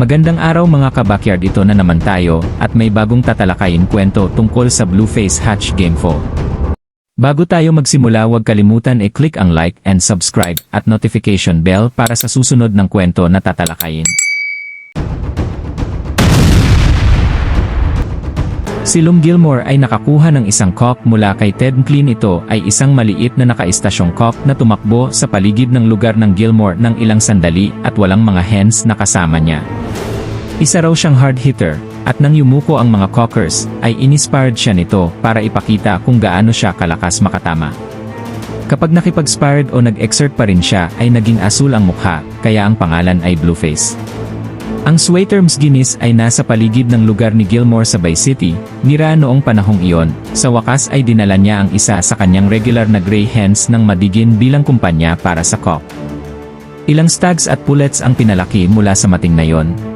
Magandang araw mga kabakyard ito na naman tayo at may bagong tatalakayin kwento tungkol sa Blueface Hatch Gameful. Bago tayo magsimula huwag kalimutan i-click ang like and subscribe at notification bell para sa susunod ng kwento na tatalakayin. Si Lum Gilmore ay nakakuha ng isang cock mula kay Ted Clean ito ay isang maliit na nakaistasyong cock na tumakbo sa paligid ng lugar ng Gilmore ng ilang sandali at walang mga hens na kasama niya. Isa raw siyang hard hitter, at nang yumuko ang mga cockers, ay ininspired siya nito para ipakita kung gaano siya kalakas makatama. Kapag nakipag-sparred o nag-exert pa rin siya ay naging asul ang mukha, kaya ang pangalan ay Blueface. Ang Swayterms Guinness ay nasa paligid ng lugar ni Gilmore sa Bay City, nira noong panahong iyon, sa wakas ay dinala niya ang isa sa kanyang regular na gray hens ng madigin bilang kumpanya para sa cock. Ilang stags at pullets ang pinalaki mula sa mating na yon.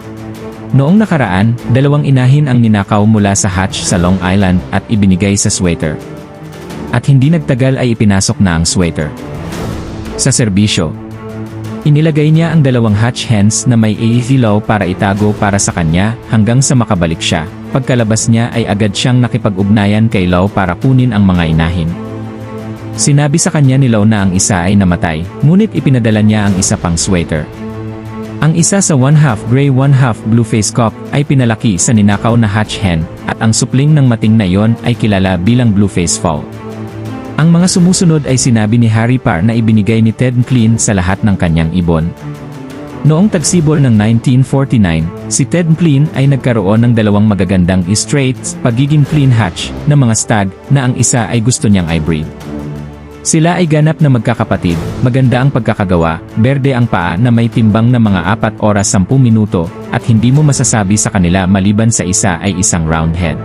Noong nakaraan, dalawang inahin ang ninakaw mula sa hatch sa Long Island at ibinigay sa sweater. At hindi nagtagal ay ipinasok na ang sweater. Sa serbisyo, Inilagay niya ang dalawang hatch hens na may AEV law para itago para sa kanya hanggang sa makabalik siya. Pagkalabas niya ay agad siyang nakipag-ugnayan kay Law para kunin ang mga inahin. Sinabi sa kanya ni Law na ang isa ay namatay, ngunit ipinadala niya ang isa pang sweater. Ang isa sa one-half gray one-half blue-face cock ay pinalaki sa ninakaw na hatch hen, at ang supling ng mating na yon ay kilala bilang blue-face fowl. Ang mga sumusunod ay sinabi ni Harry Parr na ibinigay ni Ted Clean sa lahat ng kanyang ibon. Noong tagsibol ng 1949, si Ted Clean ay nagkaroon ng dalawang magagandang straits, pagiging clean hatch, na mga stag, na ang isa ay gusto niyang i-breed. Sila ay ganap na magkakapatid, maganda ang pagkakagawa, berde ang paa na may timbang na mga 4 oras 10 minuto, at hindi mo masasabi sa kanila maliban sa isa ay isang round head.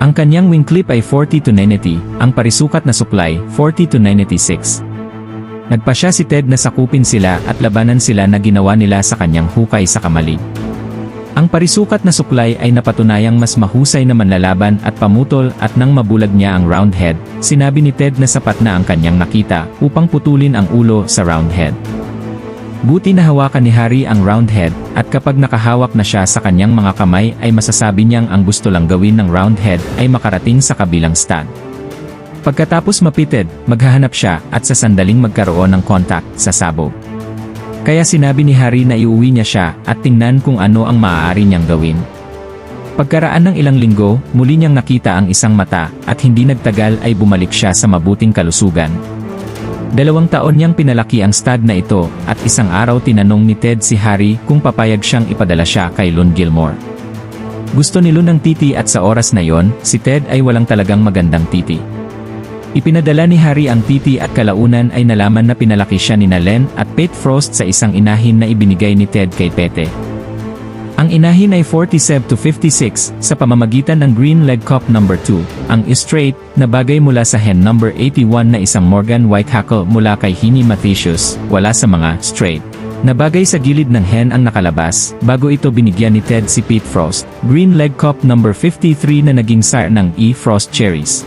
Ang kanyang wing clip ay 40 to 90, ang parisukat na supply 40 to 96. Nagpa siya si Ted na sakupin sila at labanan sila na ginawa nila sa kanyang hukay sa kamali. Ang parisukat na supply ay napatunayang mas mahusay na manlalaban at pamutol at nang mabulag niya ang round head, sinabi ni Ted na sapat na ang kanyang nakita upang putulin ang ulo sa round head. Buti na hawakan ni Harry ang round head, at kapag nakahawak na siya sa kanyang mga kamay ay masasabi niyang ang gusto lang gawin ng round head ay makarating sa kabilang stand. Pagkatapos mapited, maghahanap siya at sa sandaling magkaroon ng contact sa sabog. Kaya sinabi ni Harry na iuwi niya siya at tingnan kung ano ang maaari niyang gawin. Pagkaraan ng ilang linggo, muli niyang nakita ang isang mata at hindi nagtagal ay bumalik siya sa mabuting kalusugan. Dalawang taon niyang pinalaki ang stud na ito at isang araw tinanong ni Ted si Harry kung papayag siyang ipadala siya kay Lon Gilmore. Gusto ni Lon ng titi at sa oras na yon, si Ted ay walang talagang magandang titi. Ipinadala ni Harry ang titi at kalaunan ay nalaman na pinalaki siya ni Len at Pete Frost sa isang inahin na ibinigay ni Ted kay Pete. Ang inahin ay 47 to 56 sa pamamagitan ng Green Leg Cup No. 2, ang straight na bagay mula sa hen No. 81 na isang Morgan Whitehackle mula kay Hini Mathesius, wala sa mga straight. Nabagay sa gilid ng hen ang nakalabas, bago ito binigyan ni Ted si Pete Frost, Green Leg Cup No. 53 na naging sire ng E. Frost Cherries.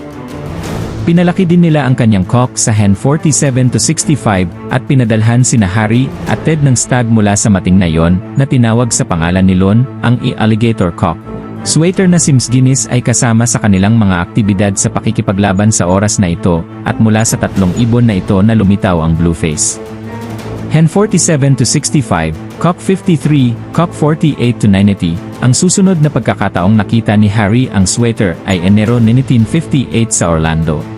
Pinalaki din nila ang kanyang cock sa hen 47 to 65 at pinadalhan sina Harry at Ted ng stag mula sa mating na yon na tinawag sa pangalan ni Lon, ang E-Alligator Cock. Swaiter na Sims Guinness ay kasama sa kanilang mga aktibidad sa pakikipaglaban sa oras na ito at mula sa tatlong ibon na ito na lumitaw ang Blueface. Hen 47 to 65, Cock 53, Cock 48 to 90. Ang susunod na pagkakataong nakita ni Harry ang sweater ay Enero 1958 sa Orlando.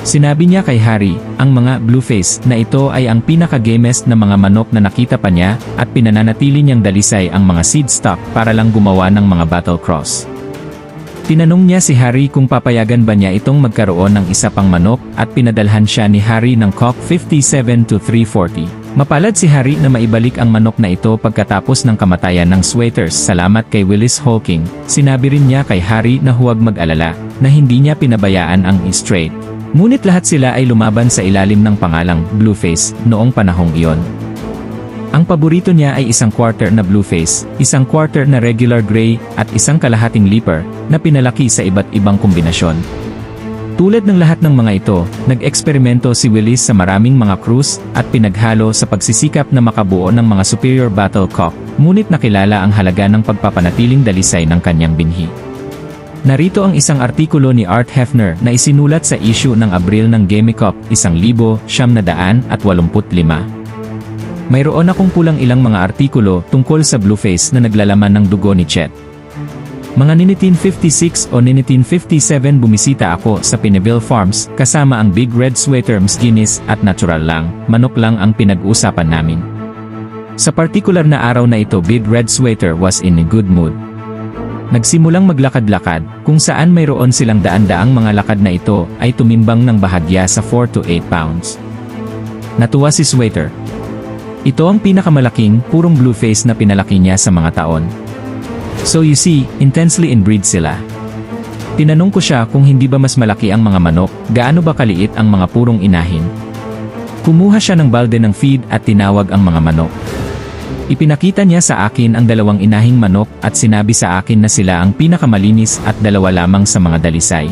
Sinabi niya kay Harry, ang mga blueface na ito ay ang pinaka-gamest na mga manok na nakita pa niya at pinananatili niyang dalisay ang mga seed stock para lang gumawa ng mga battle cross. Tinanong niya si Harry kung papayagan ba niya itong magkaroon ng isa pang manok at pinadalhan siya ni Harry ng cock 57 to 340. Mapalad si Harry na maibalik ang manok na ito pagkatapos ng kamatayan ng Sweaters salamat kay Willis Hawking. Sinabi rin niya kay Harry na huwag mag-alala, na hindi niya pinabayaan ang E-Straight. Ngunit lahat sila ay lumaban sa ilalim ng pangalang Blueface noong panahong iyon. Ang paborito niya ay isang quarter na Blueface, isang quarter na regular gray, at isang kalahating leaper na pinalaki sa iba't ibang kombinasyon. Tulad ng lahat ng mga ito, nag-eksperimento si Willis sa maraming mga cruise at pinaghalo sa pagsisikap na makabuo ng mga superior battle cock ngunit nakilala ang halaga ng pagpapanatiling dalisay ng kanyang binhi. Narito ang isang artikulo ni Art Hefner na isinulat sa issue ng Abril ng Gamecop 1985. Mayroon akong pulang ilang mga artikulo tungkol sa Blueface na naglalaman ng dugo ni Chet. Mga ni 1956 o ni 1957 bumisita ako sa Pineville Farms kasama ang Big Red Sweater Guinness at natural lang, manok lang ang pinag-usapan namin. Sa partikular na araw na ito Big Red Sweater was in a good mood. Nagsimulang maglakad-lakad, kung saan mayroon silang daan-daang mga lakad na ito ay tumimbang ng bahagya sa 4 to 8 pounds. Natuwa si Sweater. Ito ang pinakamalaking, purong blue face na pinalaki niya sa mga taon. So you see, intensely inbreed sila. Tinanong ko siya kung hindi ba mas malaki ang mga manok, gaano ba kaliit ang mga purong inahin. Kumuha siya ng balde ng feed at tinawag ang mga manok. Ipinakita niya sa akin ang dalawang inahing manok at sinabi sa akin na sila ang pinakamalinis at dalawa lamang sa mga dalisay.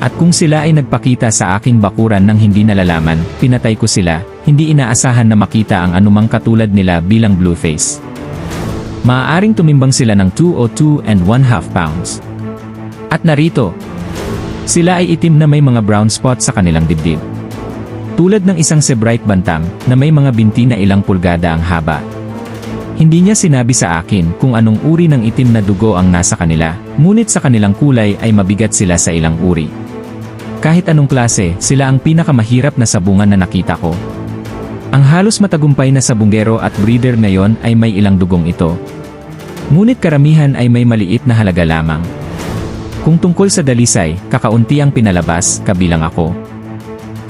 At kung sila ay nagpakita sa aking bakuran ng hindi nalalaman, pinatay ko sila, hindi inaasahan na makita ang anumang katulad nila bilang blueface. Maaaring tumimbang sila ng 202 and 1 half pounds. At narito, sila ay itim na may mga brown spot sa kanilang dibdib. Tulad ng isang sebright bantam na may mga binti na ilang pulgada ang haba. Hindi niya sinabi sa akin kung anong uri ng itim na dugo ang nasa kanila, ngunit sa kanilang kulay ay mabigat sila sa ilang uri. Kahit anong klase, sila ang pinakamahirap na sabungan na nakita ko. Ang halos matagumpay na sabungero at breeder ngayon ay may ilang dugong ito. Ngunit karamihan ay may maliit na halaga lamang. Kung tungkol sa dalisay, kakaunti ang pinalabas, kabilang ako.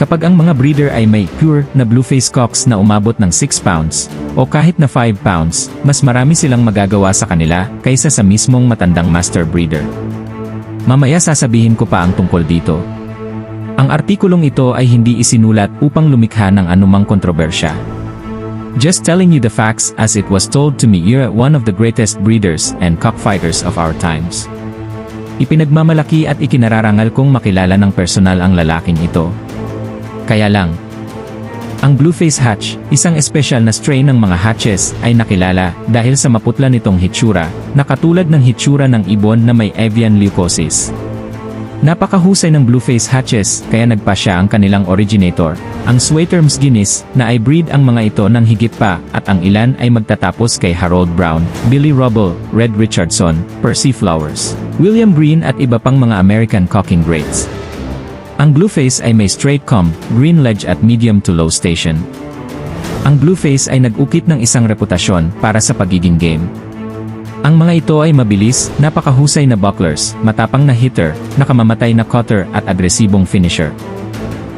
Kapag ang mga breeder ay may pure na blueface cocks na umabot ng 6 pounds, o kahit na 5 pounds, mas marami silang magagawa sa kanila kaysa sa mismong matandang master breeder. Mamaya sasabihin ko pa ang tungkol dito. Ang artikulong ito ay hindi isinulat upang lumikha ng anumang kontrobersya. Just telling you the facts as it was told to me you're one of the greatest breeders and cockfighters of our times. Ipinagmamalaki at ikinararangal kong makilala ng personal ang lalaking ito, kaya lang. Ang Blueface Hatch, isang espesyal na strain ng mga hatches, ay nakilala dahil sa maputla nitong hitsura, na katulad ng hitsura ng ibon na may avian leukosis. Napakahusay ng Blueface Hatches, kaya nagpa siya ang kanilang originator, ang Sweaterms Guinness, na ay breed ang mga ito ng higit pa, at ang ilan ay magtatapos kay Harold Brown, Billy Rubble, Red Richardson, Percy Flowers, William Green at iba pang mga American cocking greats. Ang Blueface ay may straight comb, green ledge at medium to low station. Ang Blueface ay nag-ukit ng isang reputasyon para sa pagiging game. Ang mga ito ay mabilis, napakahusay na bucklers, matapang na hitter, nakamamatay na cutter at agresibong finisher.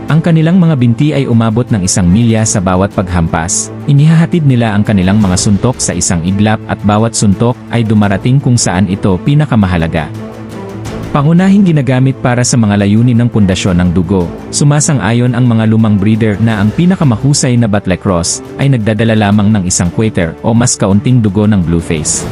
Ang kanilang mga binti ay umabot ng isang milya sa bawat paghampas, inihahatid nila ang kanilang mga suntok sa isang iglap at bawat suntok ay dumarating kung saan ito pinakamahalaga. Pangunahing ginagamit para sa mga layunin ng pundasyon ng dugo, sumasang-ayon ang mga lumang breeder na ang pinakamahusay na Battle Cross ay nagdadala lamang ng isang quater o mas kaunting dugo ng Blueface.